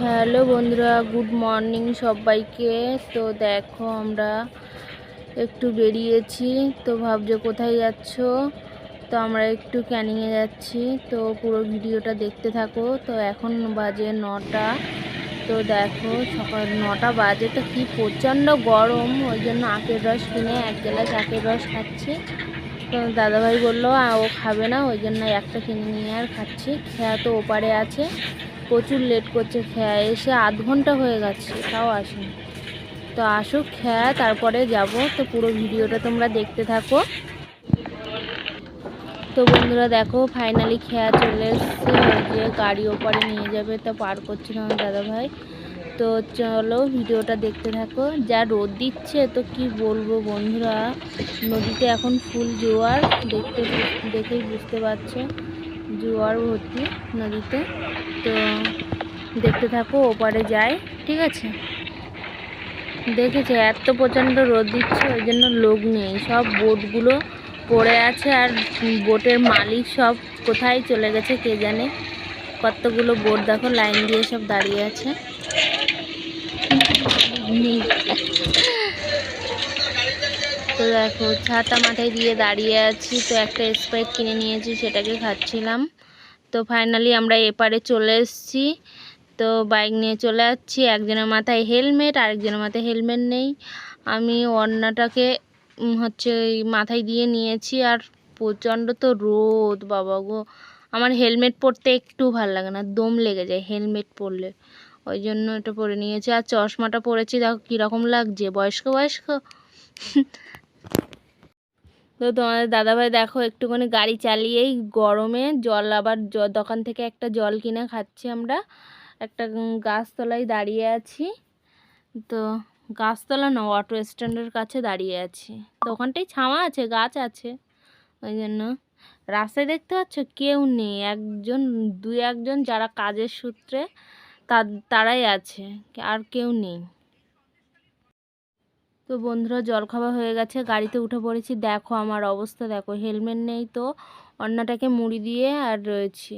Hello বন্ধুরা good morning সবাইকে। তো দেখো আমরা একটু বেরিয়েছি তো ভাবছ কোথায় যাচ্ছ? তো আমরা একটু ক্যানিংয়ে যাচ্ছি তো পুরো ভিডিওটা দেখতে থাকো। তো এখন বাজে নটা তো দেখো সকাল নটা বাজে। তো কি প্রচণ্ড গরম ওই জন্য আখের রস কিনে এক গ্লাস আখের রস খাচ্ছি। তো দাদাভাই বলল "আ, ও খাবে না ওই জন্য একটা কিনে নিয়ে আর খাচ্ছি। খেয়া তো ওপারে আছে। প্রচুর লেট করছে, খেয়া, এসে আধ ঘণ্টা হয়ে গেছে, তাও আসেনি। তো আসুক, খেয়া, তারপরে যাব। তো পুরো ভিডিওটা তোমরা দেখতে থাকো। তো বন্ধুরা দেখো ফাইনালি খেয়া চলে এসছে। যে গাড়ি ওপারে নিয়ে যাবে তা পার করছিল আমার দাদাভাই। তো চলো ভিডিওটা দেখতে থাকো। যা রোদ দিচ্ছে, তো কি বলব বন্ধুরা? নদীতে এখন ফুল জোয়ার, দেখতে, দেখেই বুঝতে পারছ। জোয়ার ভর্তি নদীতে। তো দেখতে থাকো, ওপারে যাই ঠিক আছে? দেখেছে, এত প্রচণ্ড রোদ দিচ্ছে, ওই জন্য লোক নেই। সব বোটগুলো পড়ে আছে আর বোটের মালিক সব কোথায় চলে গেছে কে জানে? কতগুলো বোট দেখো, লাইন দিয়ে সব দাঁড়িয়ে আছে। তো দেখো, ছাতা মাথায় দিয়ে দাঁড়িয়ে আছি। তো একটা স্প্রাইট কিনে নিয়েছি, সেটাকে খাচ্ছিলাম। তো ফাইনালি আমরা এপারে চলে এসেছি। তো বাইক নিয়ে চলে যাচ্ছি। একজনের মাথায় হেলমেট আরেকজনের মাথায় হেলমেট নেই। আমি অন্যটাকে হচ্ছে মাথায় দিয়ে নিয়েছি। আর প্রচণ্ড তো রোদ, বাবা গো। আমার হেলমেট পরতে একটু ভালো লাগে না, দম লেগে যায় হেলমেট পরলে। ওই জন্য এটা পরে নিয়েছি। আর চশমাটা পরেছি, দেখো কীরকম লাগছে, বয়স্ক বয়স্ক? তো তোমাদের দাদাভাই দেখো একটুখানি গাড়ি চালিয়েই গরমে জল আবার দোকান থেকে একটা জল কিনে খাচ্ছি আমরা। একটা গাছতলায় দাঁড়িয়ে আছি। তো গাছতলা না অটো স্ট্যান্ডের কাছে দাঁড়িয়ে আছি। তো ওখানটায় ছাওয়া আছে, গাছ আছে। ওই জন্য রাস্তায় দেখতে পাচ্ছ কেউ নেই। একজন, দুই একজন যারা কাজের সূত্রে তা- তারাই আছে। আর কেউ নেই। তো বন্ধুরা, জল খাওয়া হয়ে গেছে, গাড়িতে উঠে পড়েছি। দেখো আমার অবস্থা, দেখো হেলমেট নেই তো অন্যটাকে মুড়ি দিয়ে আর রয়েছি।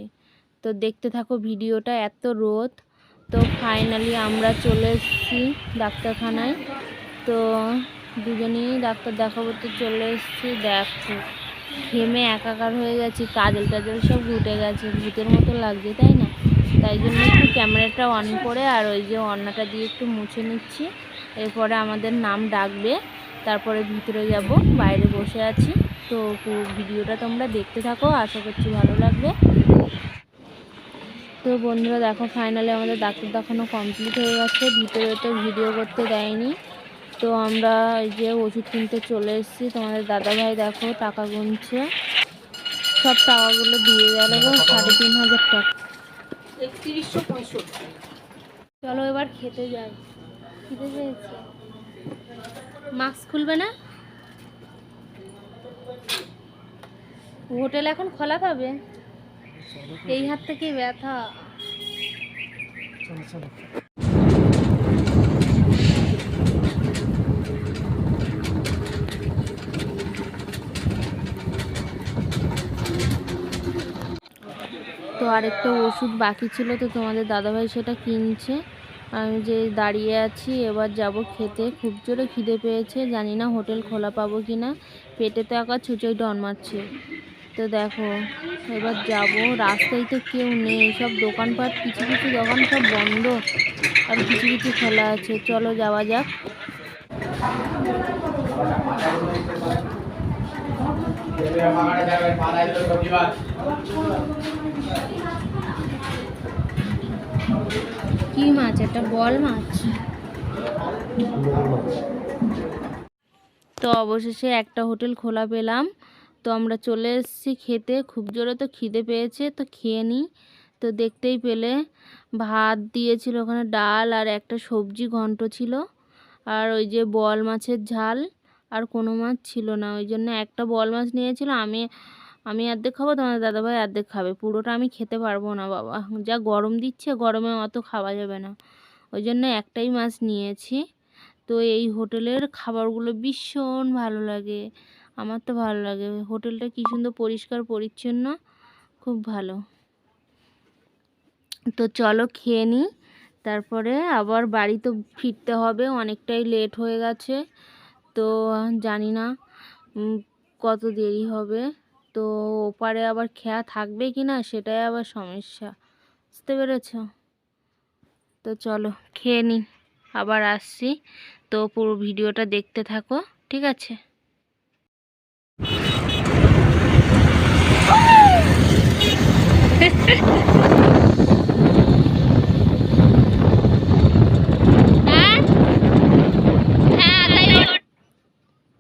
তো দেখতে থাকো ভিডিওটা, এত রোদ। তো ফাইনালি আমরা চলে এসেছি ডাক্তারখানায়। তো দুজনেই ডাক্তার দেখাবো তো চলে এসেছি। দেখো, ঘেমে একাকার হয়ে গেছি, কাজল টাজল সব ঘুটে গেছে। ভূতের মতো লাগছে, তাই না? তাই জন্য একটু ক্যামেরাটা অন করে আর ওই যে অন্যটা দিয়ে একটু মুছে নিচ্ছি। এরপরে আমাদের নাম ডাকবে তারপরে ভিতরে যাব বাইরে বসে আছি। তো ভিডিওটা তোমরা দেখতে থাকো আশা করছি ভালো লাগবে। তো বন্ধুরা দেখো ফাইনালি আমাদের ডাক্তার দেখানো কমপ্লিট হয়ে গেছে। ভিতরে তো ভিডিও করতে দেয়নি। তো আমরা এই যে ওষুধ কিনতে চলে এসেছি। তোমাদের দাদাভাই দেখো টাকা গুনছে। সব টাকাগুলো দিয়ে গেল সাড়ে তিন হাজার টাকা। চলো এবার খেতে যাই। খিদে পেয়েছে। মাস্ক খুলবে না? হোটেল এখন খোলা পাবে? এই হাত থেকে ব্যথা। তো আরেকটা ওষুধ বাকি ছিল তো তোমাদের দাদাভাই সেটা কিনছে। আমি যে দাঁড়িয়ে আছি, এবার যাব খেতে। খুব জোরে খিদে পেয়েছে, জানি না হোটেল খোলা পাবো কি না। পেটে তো একা ছুঁচোই ডন মারছে। তো দেখো, এবার যাব। রাস্তায় তো কেউ নেই, সব দোকানপাট, কিছু কিছু দোকান সব বন্ধ। আর কিছু কিছু খোলা আছে। চলো যাওয়া যাক। কি মাছ? এটা বল মাছ। তো অবশেষে একটা হোটেল খোলা পেলাম। তো আমরা চলে এসেছি খেতে। খুব জোরে তো খিদে পেয়েছে, তো খেয়ে নিই তো দেখতেই পেলে, ভাত দিয়েছিল ওখানে ডাল আর একটা সবজি ঘন্ট ছিল। আর ওই যে বল মাছের ঝাল, আর কোনো মাছ ছিল না। ওই জন্য একটা বল মাছ নিয়েছিল। আমি আমি অর্ধেক খাব, তোমার দাদাভাই অর্ধেক খাবে। পুরোটা আমি খেতে পারব না, বাবা। যা গরম দিচ্ছে, গরমে অত খাওয়া যাবে না। ওই জন্য একটাই মাছ নিয়েছি। তো এই হোটেলের খাবারগুলো ভীষণ ভালো লাগে। আমার তো ভালো লাগে। হোটেলটা কী সুন্দর পরিষ্কার, পরিচ্ছন্ন, খুব ভালো। তো চলো খেয়ে নিই। তারপরে আবার বাড়ি তো ফিরতে হবে। অনেকটাই লেট হয়ে গেছে। তো জানি না কত দেরি হবে। তো ওপারে আবার খেয়া থাকবে কি না সেটাই আবার সমস্যা। বুঝতে পেরেছ? তো চলো, খেয়ে নিই আবার আসছি। তো পুরো ভিডিওটা দেখতে থাকো, ঠিক আছে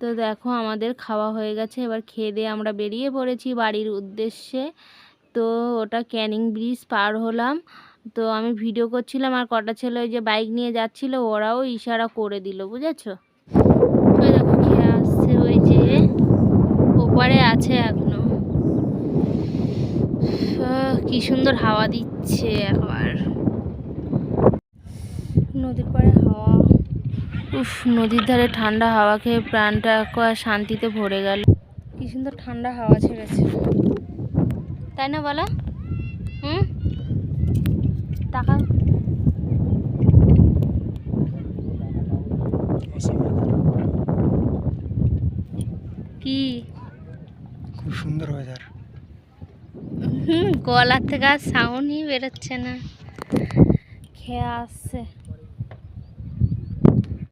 তো দেখো আমাদের খাওয়া হয়ে গেছে, এবার খেয়ে দিয়ে আমরা বেরিয়ে পড়েছি বাড়ির উদ্দেশ্যে। তো ওটা ক্যানিং ব্রিজ পার হলাম। তো আমি ভিডিও করছিলাম আর কটা ছেলে ওই যে বাইক নিয়ে যাচ্ছিল, ওরাও ইশারা করে দিল, বুঝেছ? দেখো, খেয়ে আসছে ওই যে, ওপারে আছে এখনও। কি সুন্দর হাওয়া দিচ্ছে আবার নদীর উফ নদীর ধারে ঠান্ডা হাওয়া খেয়ে প্রাণটা শান্তিতে ভরে গেল। কি সুন্দর ঠান্ডা হাওয়া ছেড়েছে। তাই না বলো? হুম? টাকা কি? খুব সুন্দর ওয়েদার হুম গলার থেকে আর সাউন্ডই বেরোচ্ছে না। খেয়ে আসছে।